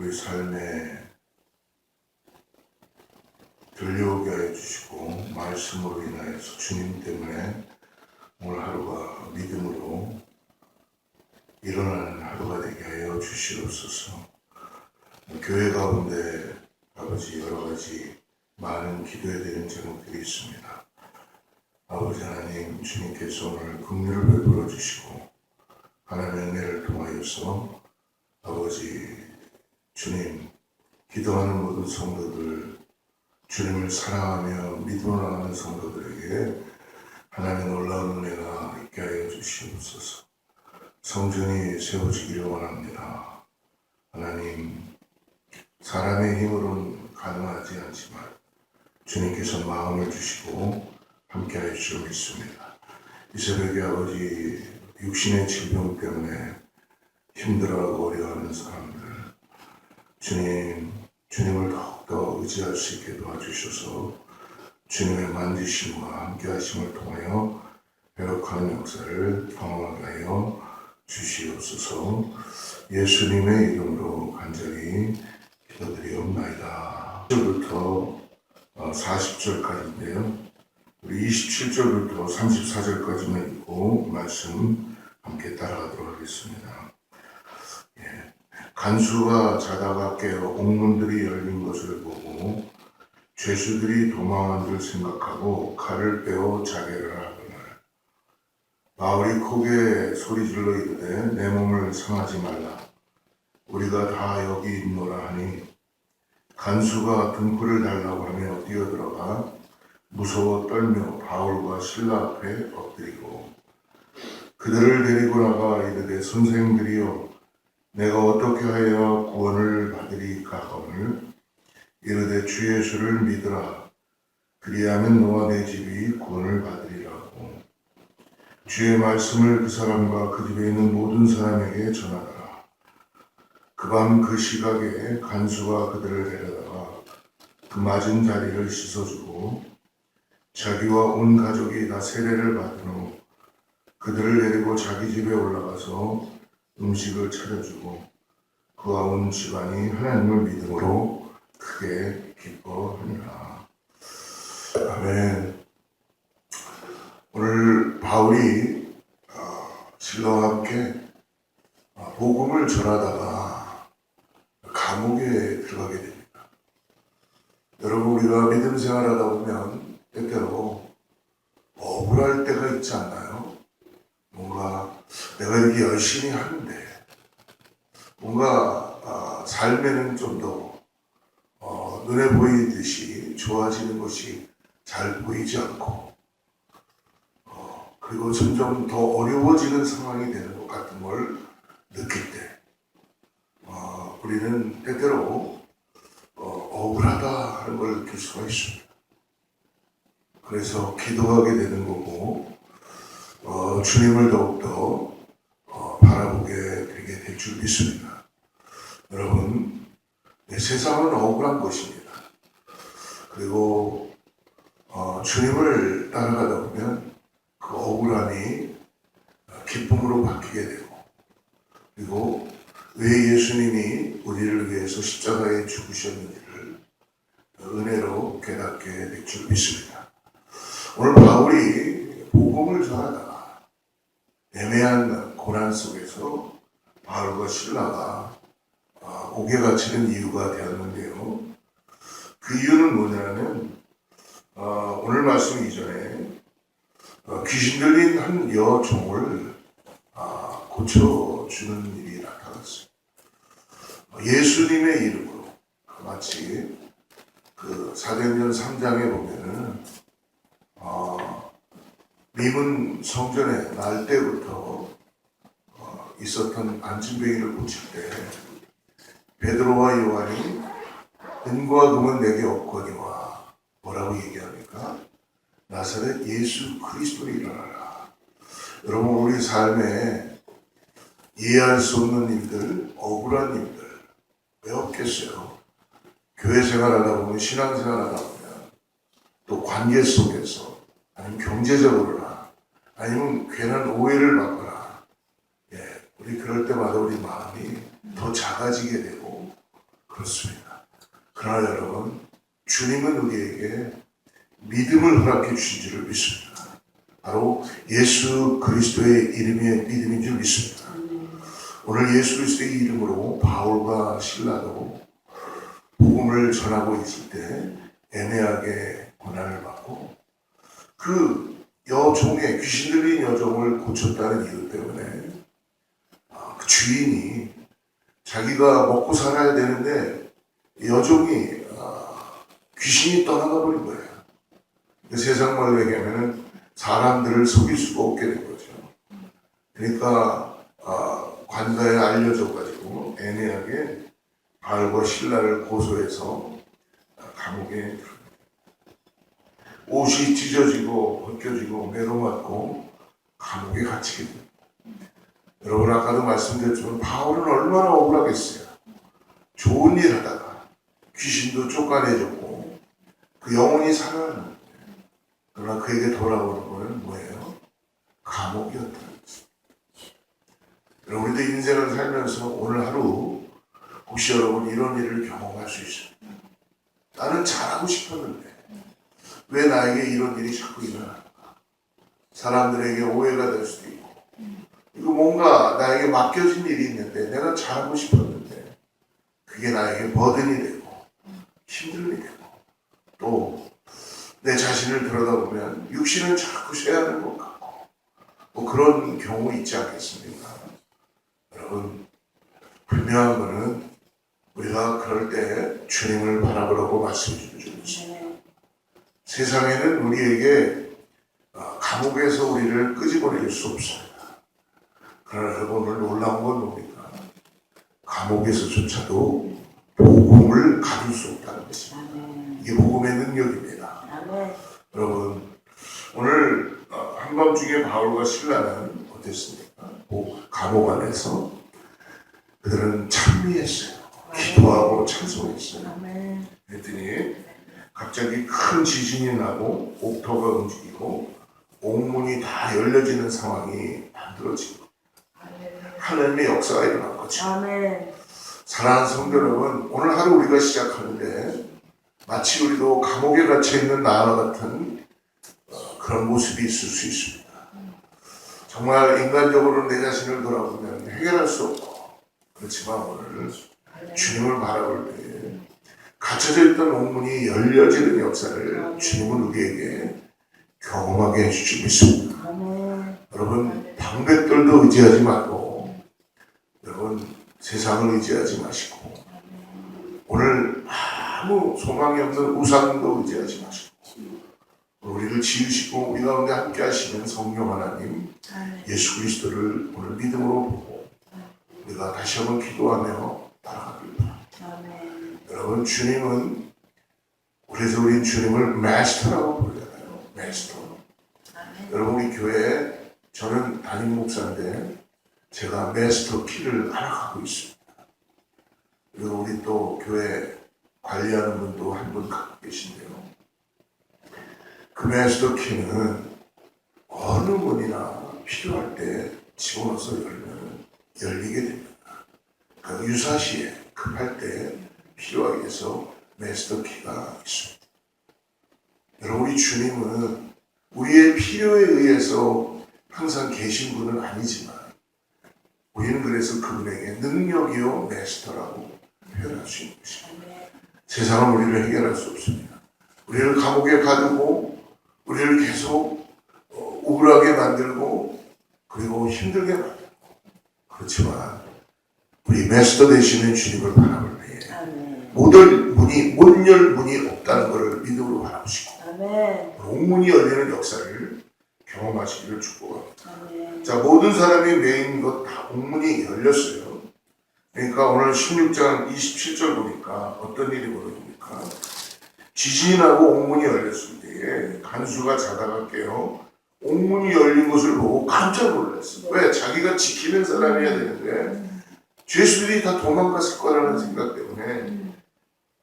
우리 삶에 들려오게 하여 주시고 말씀으로 인하여서 주님 때문에 오늘 하루가 믿음으로 일어나는 하루가 되게 하여 주시옵소서. 교회 가운데 아버지 여러 가지 많은 기도해야 되는 제목들이 있습니다. 아버지 하나님 주님께서 오늘 긍휼을 베풀어 주시고 하나님의 은혜를 통하여서 아버지 주님 기도하는 모든 성도들 주님을 사랑하며 믿음으로 나가는 성도들에게 하나님의 놀라운 은혜가 있게 하여 주시옵소서. 성전이 세워지기를 원합니다. 하나님 사람의 힘으로는 가능하지 않지만 주님께서 마음을 주시고 함께하여 주시고 믿습니다. 이 새벽에 아버지 육신의 질병 때문에 힘들어하고 어려워하는 사람들 주님 주님을 더욱더 의지할 수 있게 도와주셔서 주님의 만지심과 함께하심을 통하여 회복하는 역사를 경험하게 하여 주시옵소서 예수님의 이름으로 간절히 기도드리옵나이다. 1절부터 40절까지인데요. 우리 27절부터 34절까지만 읽고 말씀 함께 따라가도록 하겠습니다. 예. 간수가 자다가 깨어 옥문들이 열린 것을 보고 죄수들이 도망한 줄 생각하고 칼을 빼어 자개를 하거늘 바울이 크게 소리질러 이르되 내 몸을 상하지 말라 우리가 다 여기 있노라 하니 간수가 등불을 달라고 하며 뛰어들어가 무서워 떨며 바울과 신라 앞에 엎드리고 그들을 데리고 나가 이르되 선생들이여 내가 어떻게 하여 구원을 받으리까 하거늘? 이르되 주 예수를 믿으라. 그리하면 너와 내 집이 구원을 받으리라고. 주의 말씀을 그 사람과 그 집에 있는 모든 사람에게 전하더라. 그 밤 그 시각에 간수가 그들을 데려다가 그 맞은 자리를 씻어주고 자기와 온 가족이 다 세례를 받은 후 그들을 데리고 자기 집에 올라가서 음식을 차려주고 그와 온 집안이 하나님을 믿음으로 크게 기뻐하니라. 아멘. 오늘 바울이 어, 신라와 함께 어, 복음을 전하다가 감옥에 들어가게 됩니다. 여러분 우리가 믿음 생활하다 보면 때때로 억울할 때가 있지 않나요? 내가 이렇게 열심히 하는데 뭔가 아, 삶에는 좀더 어, 눈에 보이듯이 좋아지는 것이 잘 보이지 않고 어, 그리고 점점 더 어려워지는 상황이 되는 것 같은 걸 느낄 때 어, 우리는 때때로 어, 억울하다 하는 걸 느낄 수가 있습니다. 그래서 기도하게 되는 거고 어, 주님을 더욱더 줄 믿습니다. 여러분 네, 세상은 억울한 것입니다. 그리고 어, 주님을 따라가다 보면 그 억울함이 기쁨으로 바뀌게 되고 그리고 왜 예수님이 우리를 위해서 십자가에 죽으셨는지를 은혜로 깨닫게 될 줄 믿습니다. 오늘 바울이 복음을 전하다가 애매한 고난 속에서 바울과 신라가 아, 옥에 갇히는 이유가 되었는데요. 그 이유는 뭐냐면 어, 오늘 말씀 이전에 어, 귀신 들린 한 여종을 아, 고쳐주는 일이 나타났어요. 어, 예수님의 이름으로 마치 그 사도행전 3장에 보면은 어, 미문 성전에 날 때부터 어, 있었던 안진뱅이를 고칠 때 베드로와 요한이 은과 금은 내게 없거니와 뭐라고 얘기합니까? 나사렛 예수 그리스도를 일어나라. 여러분 우리 삶에 이해할 수 없는 일들, 억울한 일들 왜 없겠어요? 교회 생활하다 보면 신앙 생활하다 보면 또 관계 속에서 아니면 경제적으로나 아니면 괜한 오해를 받거나 예, 우리 그럴 때마다 우리 마음이 더 작아지게 되고 그렇습니다. 그러나 여러분 주님은 우리에게 믿음을 허락해 주신 줄을 믿습니다. 바로 예수 그리스도의 이름의 믿음인 줄 믿습니다. 오늘 예수 그리스도의 이름으로 바울과 신라도 복음을 전하고 있을 때 애매하게 고난을 받고 그 여종의 귀신 들린 여종을 고쳤다는 이유 때문에 아, 그 주인이 자기가 먹고 살아야 되는데 여종이 아, 귀신이 떠나가 버린 거예요. 그 세상 말로 얘기하면은 사람들을 속일 수가 없게 된 거죠. 그러니까 아, 관가에 알려져 가지고 애매하게 바울과 신라를 고소해서 아, 감옥에. 옷이 찢어지고 벗겨지고 매로맞고 감옥에 갇히게 됩니다. 여러분 아까도 말씀드렸지만 바울은 얼마나 억울하겠어요. 좋은 일 하다가 귀신도 쫓아내줬고 그 영혼이 살아나는 그러나 그에게 돌아오는 것은 뭐예요? 감옥이었다는 거죠. 여러분, 우리도 인생을 살면서 오늘 하루 혹시 여러분 이런 일을 경험할 수 있어요? 나는 잘하고 싶었는데 왜 나에게 이런 일이 자꾸 일어날까? 사람들에게 오해가 될 수도 있고 이거 뭔가 나에게 맡겨진 일이 있는데 내가 잘하고 싶었는데 그게 나에게 버든이 되고 힘듦이 되고 또 내 자신을 들여다보면 육신은 자꾸 쇠하는 것 같고 뭐 그런 경우 있지 않겠습니까? 여러분 분명한 거는 우리가 그럴 때 주님을 바라보라고 말씀해 주는 니다 세상에는 우리에게 어, 감옥에서 우리를 끄집어낼 수 없습니다. 그러나 여러분 오늘 놀라운 건 뭡니까? 감옥에서조차도 복음을 가둘 수 없다는 것입니다. 이게 복음의 능력입니다. 여러분 오늘 어, 한밤중에 바울과 신라는 어땠습니까? 뭐 감옥 안에서 그들은 찬미했어요. 기도하고 찬송했어요. 그랬더니 갑자기 큰 지진이 나고 옥토가 움직이고 옥문이 다 열려지는 상황이 만들어지고 하나님의 역사가 일어난 거죠. 사랑하는 성도 여러분, 오늘 하루 우리가 시작하는데 마치 우리도 감옥에 갇혀 있는 나와 같은 어, 그런 모습이 있을 수 있습니다. 정말 인간적으로 내 자신을 돌아보면 해결할 수 없고 그렇지만 오늘 주님을 바라볼 때 갇혀져 있던 옥문이 열려지는 역사를 주님은 우리에게 경험하게 해주시고 있습니다. 여러분 방백들도 의지하지 말고 여러분 세상을 의지하지 마시고 오늘 아무 소망이 없는 우상도 의지하지 마시고 우리를 지으시고 우리 가운데 함께 하시는 성령 하나님. 예수 그리스도를 오늘 믿음으로 보고 우리가 다시 한번 기도하며 따라가길 바랍니다. 아멘. 여러분 주님은 그래서 우리 주님을 마스터라고 부르잖아요. 마스터. 아멘. 여러분 우리 교회에 저는 담임 목사인데 제가 마스터 키를 하나 갖고 있습니다. 그리고 우리 또 교회 관리하는 분도 한 분 갖고 계신데요. 그 마스터 키는 어느 문이나 필요할 때 집어넣어서 열면 열리게 됩니다. 그 유사시에 급할 때 필요하게 해서 마스터 키가 있습니다. 여러분 우리 주님은 우리의 필요에 의해서 항상 계신 분은 아니지만 우리는 그래서 그분에게 능력이요 메스터라고 표현할 수 있는 것입니다. 세상은 우리를 해결할 수 없습니다. 우리를 감옥에 가두고 우리를 계속 어, 우울하게 만들고 그리고 힘들게 만들고 그렇지만 우리 메스터 되시는 주님을 바라볼 때에. 못열 문이 못 열 문이 없다는 것을 믿음으로 바라보시고. 옥문이 열리는 역사를 경험하시기를 축복합니다. 아멘. 자, 모든 사람이 메인 것다 옥문이 열렸어요. 그러니까 오늘 16장 27절 보니까 어떤 일이 벌어집니까? 지진이 나고 옥문이 열렸을 때에 간수가 자다가 깨어 옥문이 열린 것을 보고 깜짝 놀랐어요. 왜? 자기가 지키는 사람이어야 되는데 죄수들이 다 도망갔을 거라는 생각 때문에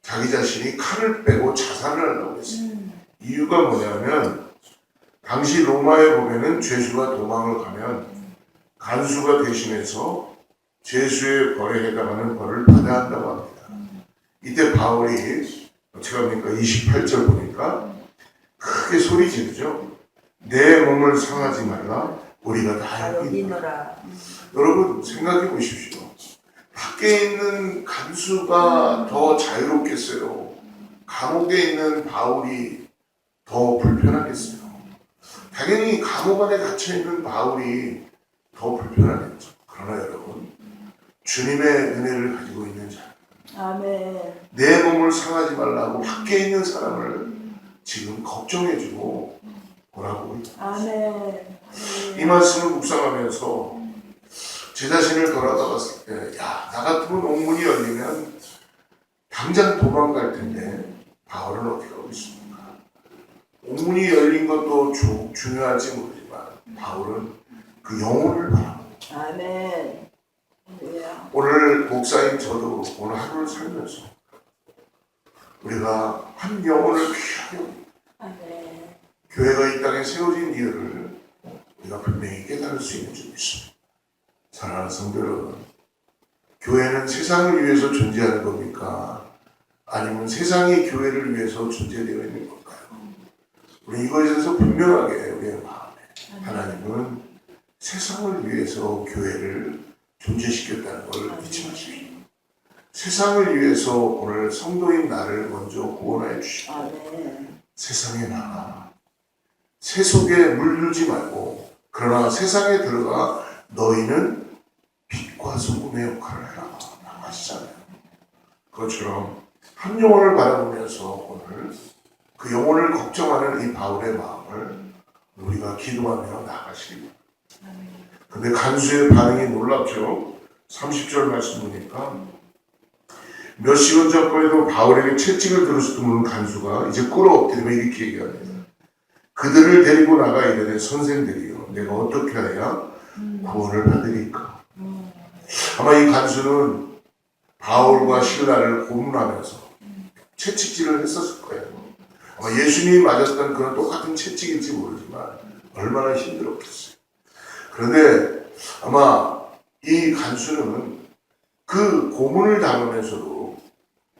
자기 자신이 칼을 빼고 자살을 하려고 했어요. 음. 이유가 뭐냐면 당시 로마에 보면은 죄수가 도망을 가면 간수가 대신해서 죄수의 벌에 해당하는 벌을 받아야 한다고 합니다. 이때 바울이 어떻게 합니까? 28절 보니까 크게 소리 지르죠. 내 몸을 상하지 말라. 우리가 다 여기. 음. 여러분 생각해 보십시오. 밖에 있는 간수가 더 자유롭겠어요. 감옥에 있는 바울이 더 불편하겠어요. 당연히 감옥 안에 갇혀 있는 바울이 더 불편하겠죠. 그러나 여러분, 주님의 은혜를 가지고 있는 자, 아멘. 내 몸을 상하지 말라고 밖에 있는 사람을 지금 걱정해주고 보라고 아멘. 이 말씀을 묵상하면서 제 자신을 돌아다봤을 때, 야, 나 같으면 옥문이 열리면 당장 도망갈 텐데, 바울은 어떻게 하고 있습니까? 옥문이 열린 것도 주- 중요할지 모르지만, 바울은 그 영혼을 바라보고, 아멘. 오늘 목사인 저도 오늘 하루를 살면서, 우리가 한 영혼을. 아멘. 교회가 이 땅에 세워진 이유를 우리가 분명히 깨달을 수 있는 줄 믿습니다. 사랑하는 성도 여러분, 교회는 세상을 위해서 존재하는 겁니까? 아니면 세상이 교회를 위해서 존재되어 있는 걸까요? 우리 이것에 대해서 분명하게 우리의 마음에 하나님은 세상을 위해서 교회를 존재시켰다는 걸 믿지 마십시오. 세상을 위해서 오늘 성도인 나를 먼저 구원하여 주시고 아멘. 세상에 나가 세 속에 물들지 말고 그러나 세상에 들어가 너희는 소금의 역할을 해라. 라고 하시잖아요. 그것처럼 한 영혼을 바라보면서 오늘 그 영혼을 걱정하는 이 바울의 마음을 우리가 기도하며 나가시기 바랍니다. 근데 간수의 반응이 놀랍죠. 30절 말씀 보니까 몇 시간 전까지도 바울에게 채찍을 들었을 는 간수가 이제 꿇어엎드리며 이렇게 얘기합니다. 그들을 데리고 나가 이르되 선생들이요 내가 어떻게 해야 구원을 받으리까 아마 이 간수는 바울과 신라를 고문하면서 채찍질을 했었을 거예요 아마 예수님이 맞았던 그런 똑같은 채찍일지 모르지만 얼마나 힘들었겠어요 그런데 아마 이 간수는 그 고문을 당하면서도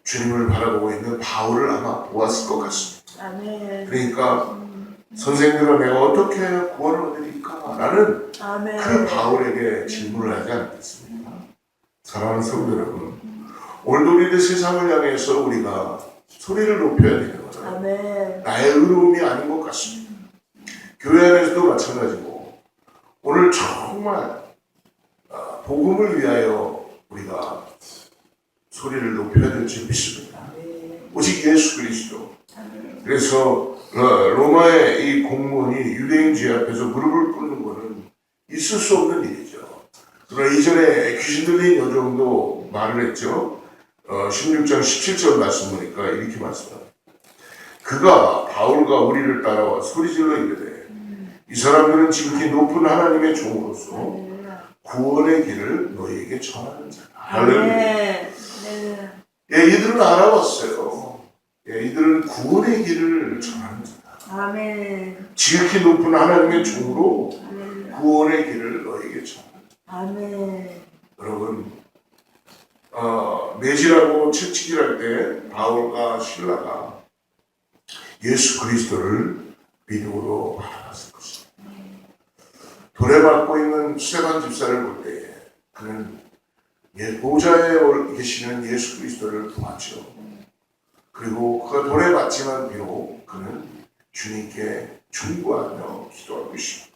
주님을 바라보고 있는 바울을 아마 보았을 것 같습니다. 아멘. 그러니까 선생님은 내가 어떻게 구원을 얻으리까? 라는. 그 바울에게 질문을 하지 않겠습니까? 사랑하는 성도 여러분, 오늘도 우리들 세상을 향해서 우리가 소리를 높여야 되는 거죠. 아멘. 나의 의로움이 아닌 것 같습니다. 교회 안에서도 마찬가지고 오늘 정말 아, 복음을 위하여 우리가 소리를 높여야 될 줄 믿습니다. 아멘. 오직 예수 그리스도. 아멘. 그래서 어, 로마의 이 공무원이 유대인주의 앞에서 무릎을 꿇는 것은 있을 수 없는 일이죠. 그러나 이전에 귀신 들린 여종도 말을 했죠. 어, 16장 17절 말씀 보니까 이렇게 말씀합니다. 그가 바울과 우리를 따라와 소리질러 이르되 이 사람들은 지극히 높은 하나님의 종으로서. 구원의 길을 너희에게 전하는 자다. 할렐루야. 아멘. 할렐루야. 예, 이들은 알아봤어요. 예, 이들은 구원의 길을 전하는 자다. 아멘. 지극히 높은 하나님의 종으로. 구원의 길을 너에게 전하는 자다. 아멘. 여러분, 어, 매질하고 채찍질할 때 바울과 신라가 예수 그리스도를 믿음으로 바라봤을 것입니다. 맞고 있는 스테반 집사를 볼 때에 그는 예, 보좌에 올- 계시는 예수 그리스도를 보았죠. 그리고 그가 맞지만 비록 그는 주님께 충고하며 기도하고 있습니다.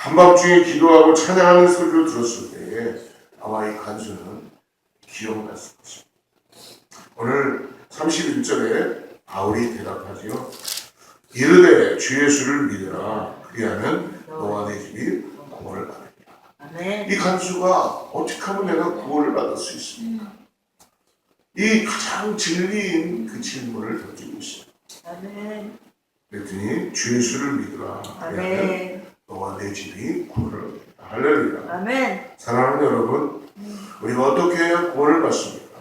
한밤중에 기도하고 찬양하는 소리를 들었을 때에 아마 이 간수는 기억났을 것입니다. 오늘 31절에 바울이 대답하지요. 이르되 주 예수를 믿으라 그리하면 너와 내 집이 구원을 받으리라. 이 간수가 어떻게 하면 내가 구원을 받을 수 있습니까? 이 가장 진리인 그 질문을 던지고 있습니다. 그랬더니 주 예수를 믿으라 그리하면. 너와 내 집이 구원을. 할렐루야. 아멘. 사랑하는 여러분, 우리가 어떻게 해야 구원을 받습니까?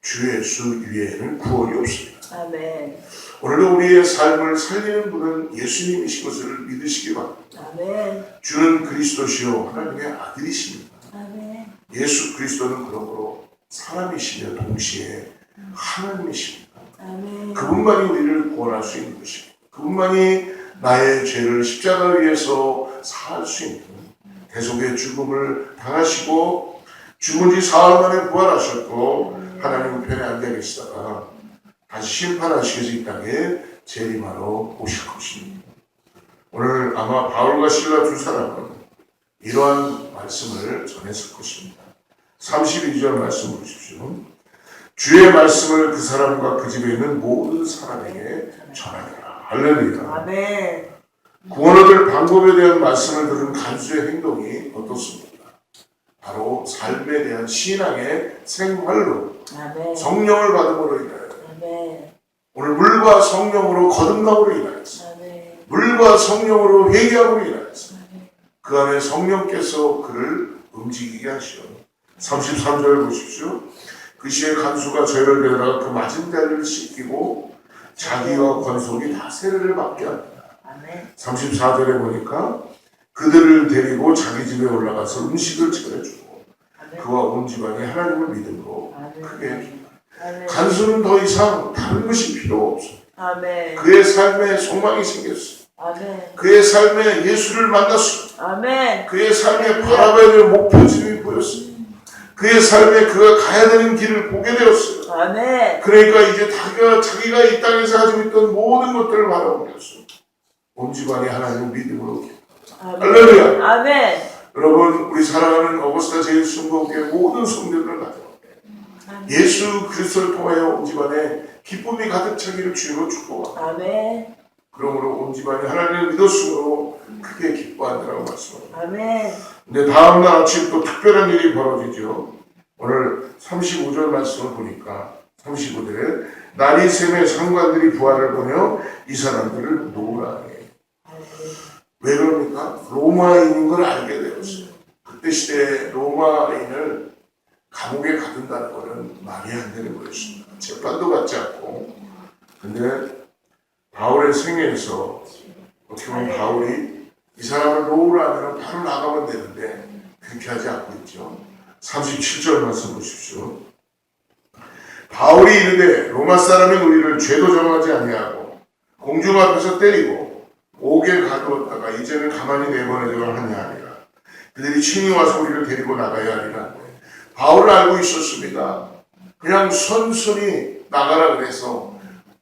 주 예수 위에는 구원이 없습니다. 아멘. 오늘도 우리의 삶을 살리는 분은 예수님이신 것을 믿으시기 바랍니다. 아멘. 주는 그리스도시요 하나님의 아들이십니다. 아멘. 예수 그리스도는 그러므로 사람이시며 동시에 하나님이십니다. 아멘. 그분만이 우리를 구원할 수 있는 것입니다. 그분만이 나의 죄를 십자가 위에서 살수 있는 대속의 죽음을 당하시고 죽은 지 사흘 만에 부활하셨고 하나님 편에 앉아 계시다가 다시 심판하시기 이 땅에 재림하러 오실 것입니다. 오늘 아마 바울과 실라 두 사람은 이러한 말씀을 전했을 것입니다. 32절 말씀 보십시오. 주의 말씀을 그 사람과 그 집에 있는 모든 사람에게 전하라. 할렐루야. 아멘. 구원 얻을 방법에 대한 말씀을 들은 간수의 행동이 어떻습니까? 바로 삶에 대한 신앙의 생활로 아멘. 성령을 받음으로 인하여 아멘. 오늘 물과 성령으로 거듭남으로 인하여서 아멘. 물과 성령으로 회개함으로 인하여서 그 안에 성령께서 그를 움직이게 하시오. 33절 보십시오. 그 시에 간수가 저희를 데려다가 그 맞은 자리를 씻기고 자기와 권속이 다 세례를 받게 합니다. 아멘. 34절에 보니까 그들을 데리고 자기 집에 올라가서 음식을 차려주고. 그와 온 집안이 하나님을 믿음으로. 크게 해줍니다. 간수는 더 이상 다른 것이 필요 없어. 아멘. 그의 삶에 소망이 생겼어. 아멘. 그의 삶에 예수를 만났어. 아멘. 그의 삶에 바라봐야 될 목표점이 보였어. 그의 삶에 그가 가야 되는 길을 보게 되었어요. 아멘. 그러니까 이제 자기가, 자기가 이 땅에서 가지고 있던 모든 것들을 바라보면서 온 집안이 하나님을 믿음으로 할렐루야. 아멘. 여러분 우리 사랑하는 어거스타 제일 순복의 모든 성도들을 가져 예수 그리스도를 통하여 온 집안에 기쁨이 가득 차기를 주로 축복합니다. 아멘. 그러므로 온 집안이 하나님을 믿었으므로 크게 기뻐한다고 말씀합니다. 아멘. 근데 다음 날 아침 또 특별한 일이 벌어지죠. 오늘 35절 말씀을 보니까 35절에 날이 샘의 상관들이 부활을 보며 이 사람들을 노라해. 왜 그럽니까? 로마인인 걸 알게 되었어요. 그때 시대에 로마인을 감옥에 가둔다는 것은 말이 안 되는 거였습니다. 재판도 받지 않고. 근데 바울의 생애에서 어떻게 보면 바울이 이 사람을 노우를 하면 바로 나가면 되는데 그렇게 하지 않고 있죠. 37절 말씀 보십시오. 바울이 이르되 로마 사람인 우리를 죄도 정하지 아니하고 공중 앞에서 때리고 옥에 가두었다가 이제는 가만히 내보내려고 하냐 아니라 그들이 친히 와서 우리를 데리고 나가야 하리라. 바울을 알고 있었습니다. 그냥 선순히 나가라 그래서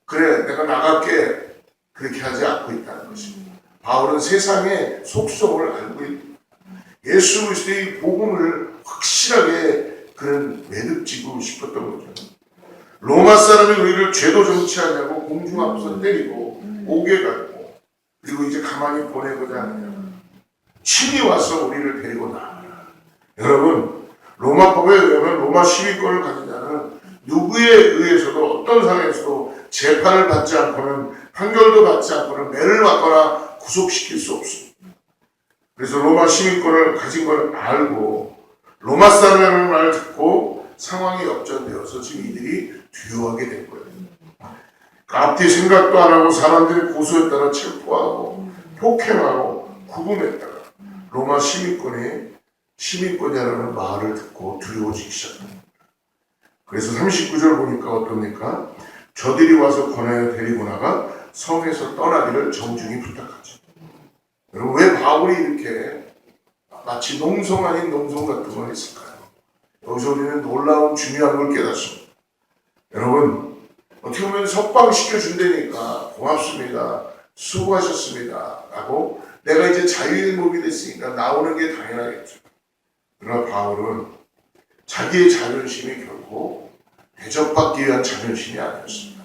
그래 내가 나갈게 그렇게 하지 않고 있다는 것입니다. 바울은 세상의 속성을 알고 있다. 예수 그리스도의 복음을 그는 매듭지고 싶었던 거죠. 로마 사람이 우리를 죄도 정치하냐고 공중 앞에서 때리고 옥에 가고 그리고 이제 가만히 보내고자 하냐. 친히 와서 우리를 데리고 나가라. 여러분 로마법에 의하면 로마 시민권을 가진 자는 누구에 의해서도 어떤 상황에서도 재판을 받지 않고는 판결도 받지 않고는 매를 맞거나 구속시킬 수 없습니다. 그래서 로마 시민권을 가진 걸 알고 로마 사람이라는 말을 듣고 상황이 역전되어서 지금 이들이 두려워하게 된 거예요. 앞뒤 생각도 안 하고 사람들이 고소에 따라 체포하고 폭행하고 구금했다가 로마 시민권이 시민권이라는 말을 듣고 두려워지기 시작합니다. 그래서 39절 보니까 어떻습니까? 저들이 와서 권하여 데리고 나가 성에서 떠나기를 정중히 부탁하죠. 여러분 왜 바울이 이렇게 마치 농성 아닌 농성 같은 걸 했을까요? 여기서 우리는 놀라운 중요한 걸 깨닫습니다. 여러분 어떻게 보면 석방시켜 준다니까 고맙습니다. 수고하셨습니다. 라고 내가 이제 자유인목이 됐으니까 나오는 게 당연하겠죠. 그러나 바울은 자기의 자존심이 결코 대접받기 위한 자존심이 아니었습니다.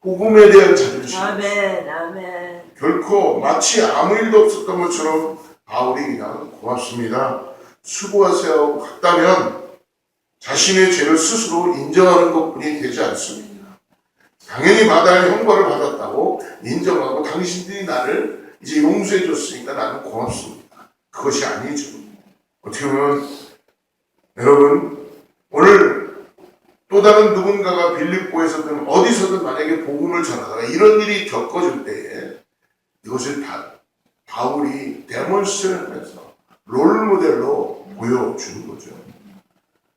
복음에 대한 자존심이었습니다. 아멘. 아멘. 결코 마치 아무 일도 없었던 것처럼 바울이 그냥 고맙습니다. 수고하세요 하고 갔다면 자신의 죄를 스스로 인정하는 것뿐이 되지 않습니다. 당연히 마다의 형벌을 받았다고 인정하고 당신들이 나를 이제 용서해 줬으니까 나는 고맙습니다. 그것이 아니죠. 어떻게 보면 여러분 오늘 또또 다른 누군가가 빌립보에서든 어디서든 만약에 복음을 전하다가 이런 일이 겪어질 때에 이것을 다 바울이 데몬스트레이션해서 롤 모델로 보여주는 거죠.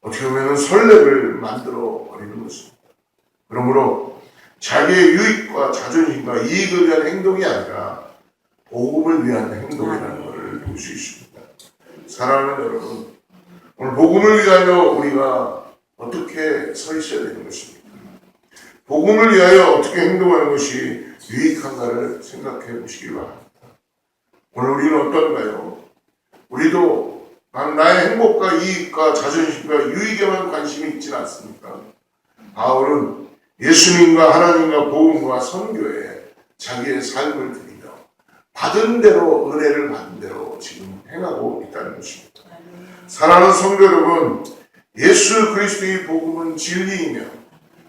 어떻게 보면 설렘을 만들어 버리는 것입니다. 그러므로 자기의 유익과 자존심과 이익을 위한 행동이 아니라 복음을 위한 행동이라는 것을 볼 수 있습니다. 사랑하는 여러분, 오늘 복음을 위하여 우리가 어떻게 서 있어야 되는 것입니까? 복음을 위하여 어떻게 행동하는 것이 유익한가를 생각해 보시기 바랍니다. 오늘 우리는 어떤가요? 우리도 난 나의 행복과 이익과 자존심과 유익에만 관심이 있지는 않습니까? 바울은 예수님과 하나님과 복음과 선교에 자기의 삶을 드리며 받은 대로 은혜를 받은 대로 지금 행하고 있다는 것입니다. 사랑하는 성도 여러분, 예수 그리스도의 복음은 진리이며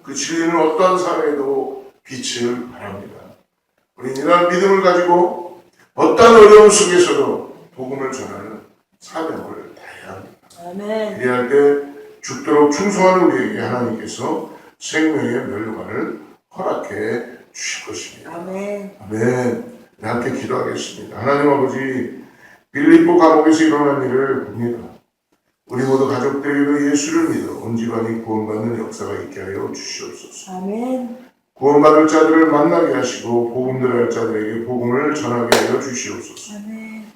그 진리는 어떤 삶에도 빛을 발합니다. 우리는 이러한 믿음을 가지고 어떤 어려움 속에서도 복음을 전하는 사명을 다해야 합니다. 이래할 때 죽도록 충성하는 우리에게 하나님께서 생명의 멸류관을 허락해 주실 것입니다. 아멘. 아멘. 네, 함께 기도하겠습니다. 하나님 아버지, 빌립보 감옥에서 일어난 일을 봅니다. 우리 모두 가족들에게도 예수를 믿어 온 집안이 구원받는 역사가 있게 하여 주시옵소서. 아멘. 구원받을 자들을 만나게 하시고 복음 들할 자들에게 복음을 전하게 하여 주시옵소서. 아멘.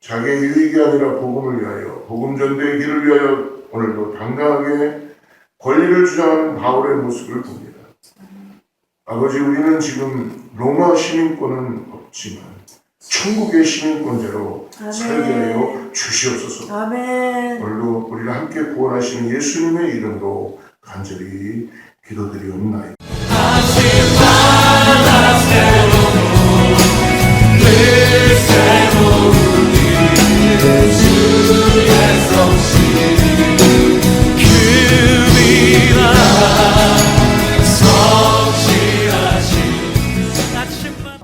자기의 유익이 아니라 복음을 위하여 복음 전도의 길을 위하여 오늘도 당당하게 권리를 주장하는 바울의 모습을 봅니다. 아버지 우리는 지금 로마 시민권은 없지만 천국의 시민권자로 살게 하여 주시옵소서. 아멘. 오늘도 우리를 함께 구원하시는 예수님의 이름으로 간절히 기도드리옵나이다.